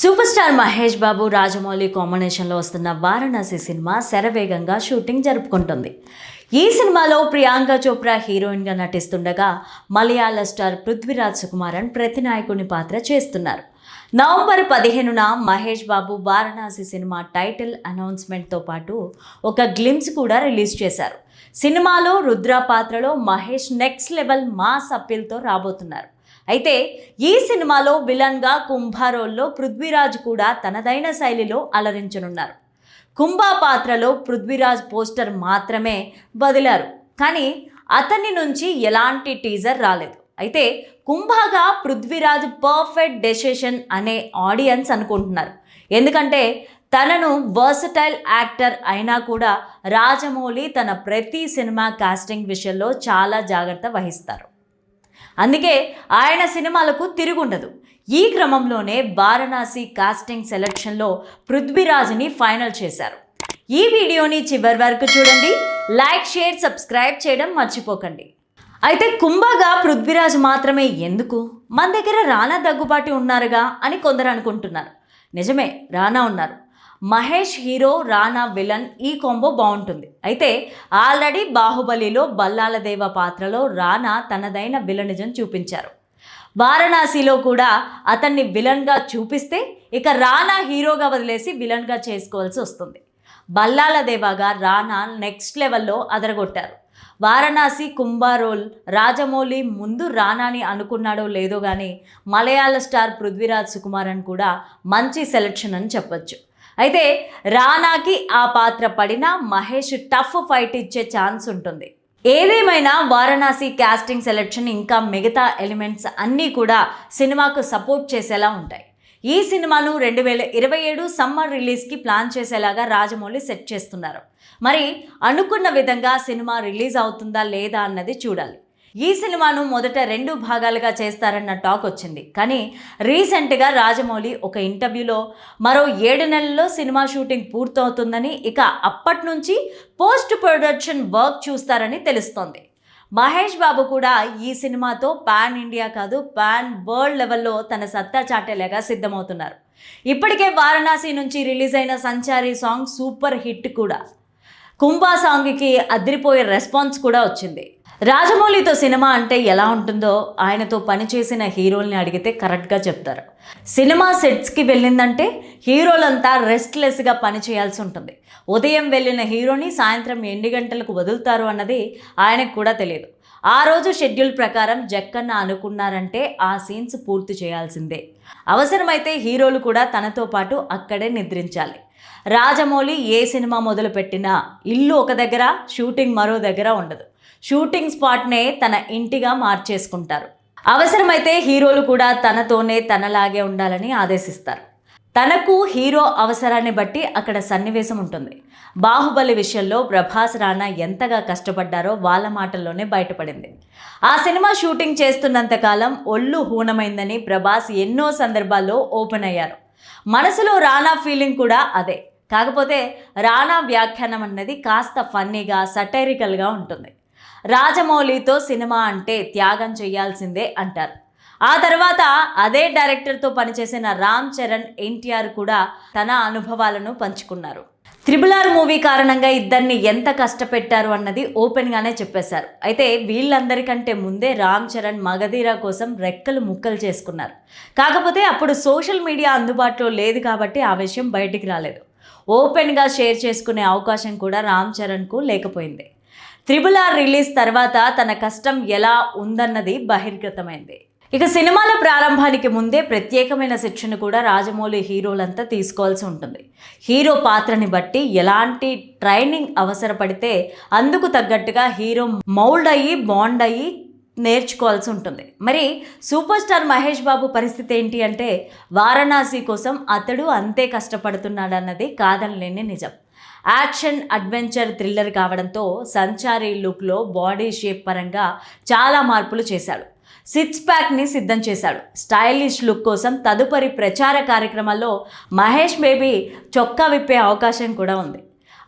Super star Mahesh Babu Rajamouli కాంబినేషన్లో వస్తున్న Varanasi cinema శరవేగంగా షూటింగ్ జరుపుకుంటుంది. ఈ సినిమాలో ప్రియాంక చోప్రా హీరోయిన్గా నటిస్తుండగా మలయాళ స్టార్ పృథ్వీరాజ్ సుకుమారన్ ప్రతినాయకుని పాత్ర చేస్తున్నారు. నవంబర్ పదిహేనున మహేష్ బాబు వారణాసి సినిమా టైటిల్ అనౌన్స్మెంట్తో పాటు ఒక గ్లిమ్స్ కూడా రిలీజ్ చేశారు. సినిమాలో రుద్ర పాత్రలో మహేష్ నెక్స్ట్ లెవెల్ మాస్ అప్పీల్తో రాబోతున్నారు. అయితే ఈ సినిమాలో విలన్గా కుంభారోల్లో పృథ్వీరాజ్ కూడా తనదైన శైలిలో అలరించనున్నారు. కుంభా పాత్రలో పృథ్వీరాజ్ పోస్టర్ మాత్రమే వదిలారు. కానీ అతని నుంచి ఎలాంటి టీజర్ రాలేదు. అయితే కుంభాగా పృథ్వీరాజ్ పర్ఫెక్ట్ డెసిషన్ అనే ఆడియన్స్ అనుకుంటున్నారు. ఎందుకంటే తనను వర్సటైల్ యాక్టర్ అయినా కూడా రాజమౌళి తన ప్రతి సినిమా కాస్టింగ్ విషయంలో చాలా జాగ్రత్త వహిస్తారు. అందుకే ఆయన సినిమాలకు తిరుగుండదు. ఈ క్రమంలోనే వారణాసి కాస్టింగ్ సెలక్షన్లో పృథ్వీరాజ్ని ఫైనల్ చేశారు. ఈ వీడియోని చివరి వరకు చూడండి. లైక్ షేర్ సబ్స్క్రైబ్ చేయడం మర్చిపోకండి. అయితే కుంభగా పృథ్వీరాజ్ మాత్రమే ఎందుకు? మన దగ్గర రానా దగ్గుబాటి ఉన్నారుగా అని కొందరు అనుకుంటున్నారు. నిజమే రానా ఉన్నారు. మహేష్ హీరో రానా విలన్ ఈ కాంబో బాగుంటుంది. అయితే ఆల్రెడీ బాహుబలిలో బల్లాలదేవ పాత్రలో రానా తనదైన విలనిజం చూపించారు. వారణాసిలో కూడా అతన్ని విలన్గా చూపిస్తే ఇక రానా హీరోగా వదిలేసి విలన్గా చేసుకోవాల్సి వస్తుంది. బల్లాలదేవగా రానా నెక్స్ట్ లెవెల్లో అదరగొట్టారు. వారణాసి కుంభారోల్ రాజమౌళి ముందు రానాని అనుకున్నాడో లేదో కానీ మలయాళ స్టార్ పృథ్వీరాజ్ సుకుమారన్ కూడా మంచి సెలెక్షన్ అని చెప్పొచ్చు. అయితే రానాకి ఆ పాత్ర పడినా మహేష్ టఫ్ ఫైట్ ఇచ్చే ఛాన్స్ ఉంటుంది. ఏదేమైనా వారణాసి క్యాస్టింగ్ సెలెక్షన్ ఇంకా మిగతా ఎలిమెంట్స్ అన్నీ కూడా సినిమాకు సపోర్ట్ చేసేలా ఉంటాయి. ఈ సినిమాను రెండు వేల ఇరవై ఏడు సమ్మర్ రిలీజ్కి ప్లాన్ చేసేలాగా రాజమౌళి సెట్ చేస్తున్నారు. మరి అనుకున్న విధంగా సినిమా రిలీజ్ అవుతుందా లేదా అన్నది చూడాలి. ఈ సినిమాను మొదట రెండు భాగాలుగా చేస్తారన్న టాక్ వచ్చింది. కానీ రీసెంట్గా రాజమౌళి ఒక ఇంటర్వ్యూలో మరో ఏడు నెలల్లో సినిమా షూటింగ్ పూర్తవుతుందని ఇక అప్పటి నుంచి పోస్ట్ ప్రొడక్షన్ వర్క్ చూస్తారని తెలుస్తోంది. మహేష్ బాబు కూడా ఈ సినిమాతో పాన్ ఇండియా కాదు పాన్ వరల్డ్ లెవెల్లో తన సత్తా చాటేలాగా సిద్ధమవుతున్నారు. ఇప్పటికే వారణాసి నుంచి రిలీజ్ అయిన సంచారి సాంగ్ సూపర్ హిట్ కూడా. కుంభా సాంగ్కి అదిరిపోయే రెస్పాన్స్ కూడా వచ్చింది. రాజమౌళితో సినిమా అంటే ఎలా ఉంటుందో ఆయనతో పనిచేసిన హీరోల్ని అడిగితే కరెక్ట్గా చెప్తారు. సినిమా సెట్స్కి వెళ్ళిందంటే హీరోలంతా రెస్ట్లెస్గా పని చేయాల్సి ఉంటుంది. ఉదయం వెళ్ళిన హీరోని సాయంత్రం ఎన్ని గంటలకు వదులుతారు అన్నది ఆయనకు కూడా తెలియదు. ఆ రోజు షెడ్యూల్ ప్రకారం జక్కన్న అనుకున్నారంటే ఆ సీన్స్ పూర్తి చేయాల్సిందే. అవసరమైతే హీరోలు కూడా తనతో పాటు అక్కడే నిద్రించాలి. రాజమౌళి ఏ సినిమా మొదలుపెట్టినా ఇల్లు ఒక దగ్గర షూటింగ్ మరో దగ్గర ఉండదు. షూటింగ్ స్పాట్నే తన ఇంటిగా మార్చేసుకుంటారు. అవసరమైతే హీరోలు కూడా తనతోనే తనలాగే ఉండాలని ఆదేశిస్తారు. తనకు హీరో అవసరాన్ని బట్టి అక్కడ సన్నివేశం ఉంటుంది. బాహుబలి విషయంలో ప్రభాస్ రాణా ఎంతగా కష్టపడ్డారో వాళ్ళ మాటల్లోనే బయటపడింది. ఆ సినిమా షూటింగ్ చేస్తున్నంతకాలం ఒళ్ళు హూనమైందని ప్రభాస్ ఎన్నో సందర్భాల్లో ఓపెన్ అయ్యారు. మనసులో రానా ఫీలింగ్ కూడా అదే. కాకపోతే రాణా వ్యాఖ్యానం అన్నది కాస్త ఫన్నీగా సటైరికల్గా ఉంటుంది. రాజమౌళితో సినిమా అంటే త్యాగం చేయాల్సిందే అంటారు. ఆ తర్వాత అదే డైరెక్టర్తో పనిచేసిన రామ్ చరణ్ ఎన్టీఆర్ కూడా తన అనుభవాలను పంచుకున్నారు. త్రిబుల్ ఆర్ మూవీ కారణంగా ఇద్దరిని ఎంత కష్టపెట్టారు అన్నది ఓపెన్గానే చెప్పేశారు. అయితే వీళ్ళందరికంటే ముందే రామ్ చరణ్ మగధీర కోసం రెక్కలు ముక్కలు చేసుకున్నారు. కాకపోతే అప్పుడు సోషల్ మీడియా అందుబాటులో లేదు కాబట్టి ఆ విషయం బయటికి రాలేదు. ఓపెన్గా షేర్ చేసుకునే అవకాశం కూడా రామ్ చరణ్కు లేకపోయింది. త్రిబుల్ ఆర్ రిలీజ్ తర్వాత తన కష్టం ఎలా ఉందన్నది బహిర్గతమైంది. ఇక సినిమాల ప్రారంభానికి ముందే ప్రత్యేకమైన శిక్షణ కూడా రాజమౌళి హీరోలంతా తీసుకోవాల్సి ఉంటుంది. హీరో పాత్రని బట్టి ఎలాంటి ట్రైనింగ్ అవసరపడితే అందుకు తగ్గట్టుగా హీరో మౌల్డ్ అయ్యి బాండ్ అయ్యి నేర్చుకోవాల్సి ఉంటుంది. మరి సూపర్ స్టార్ మహేష్ బాబు పరిస్థితి ఏంటి అంటే వారణాసి కోసం అతడు అంతే కష్టపడుతున్నాడన్నది కాదనలేని నిజం. యాక్షన్ అడ్వెంచర్ థ్రిల్లర్ కావడంతో సంచారీ లుక్లో బాడీ షేప్ పరంగా చాలా మార్పులు చేశాడు. సిక్స్ ప్యాక్ని సిద్ధం చేశాడు. స్టైలిష్ లుక్ కోసం తదుపరి ప్రచార కార్యక్రమాల్లో మహేష్ బేబీ చొక్కా విప్పే అవకాశం కూడా ఉంది.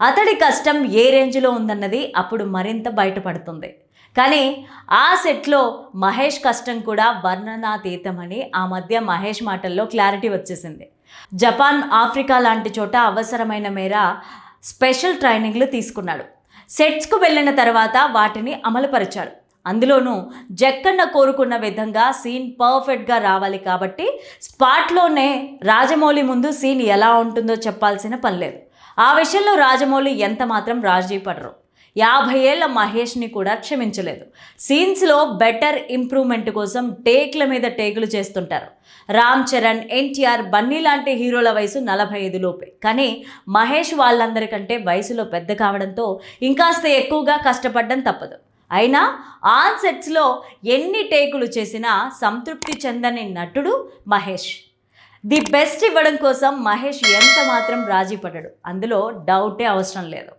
అతడి కష్టం ఏ రేంజ్లో ఉందన్నది అప్పుడు మరింత బయటపడుతుంది. కానీ ఆ సెట్లో మహేష్ కష్టం కూడా వర్ణనాతీతమని ఆ మధ్య మహేష్ మాటల్లో క్లారిటీ వచ్చేసింది. జపాన్ ఆఫ్రికా లాంటి చోట అవసరమైన మేర స్పెషల్ ట్రైనింగ్లు తీసుకున్నాడు. సెట్స్కు వెళ్ళిన తర్వాత వాటిని అమలుపరిచాడు. అందులోనూ జక్కన్న కోరుకున్న విధంగా సీన్ పర్ఫెక్ట్గా రావాలి కాబట్టి స్పాట్లోనే రాజమౌళి ముందు సీన్ ఎలా ఉంటుందో చెప్పాల్సిన పని లేదు. ఆ విషయంలో రాజమౌళి ఎంత మాత్రం రాజీ పడరు. యాభై ఏళ్ళ మహేష్ని కూడా క్షమించలేదు. సీన్స్లో బెటర్ ఇంప్రూవ్మెంట్ కోసం టేక్ల మీద టేకులు చేస్తుంటారు. రామ్ చరణ్ ఎన్టీఆర్ బన్నీ లాంటి హీరోల వయసు నలభై ఐదు లోపే. కానీ మహేష్ వాళ్ళందరికంటే వయసులో పెద్ద కావడంతో ఇంకాస్త ఎక్కువగా కష్టపడడం తప్పదు. అయినా ఆన్ సెట్స్లో ఎన్ని టేకులు చేసినా సంతృప్తి చెందని నటుడు మహేష్. ది బెస్ట్ ఇవ్వడం కోసం మహేష్ ఎంత మాత్రం రాజీ పడ్డాడు అందులో డౌటే అవసరం లేదు.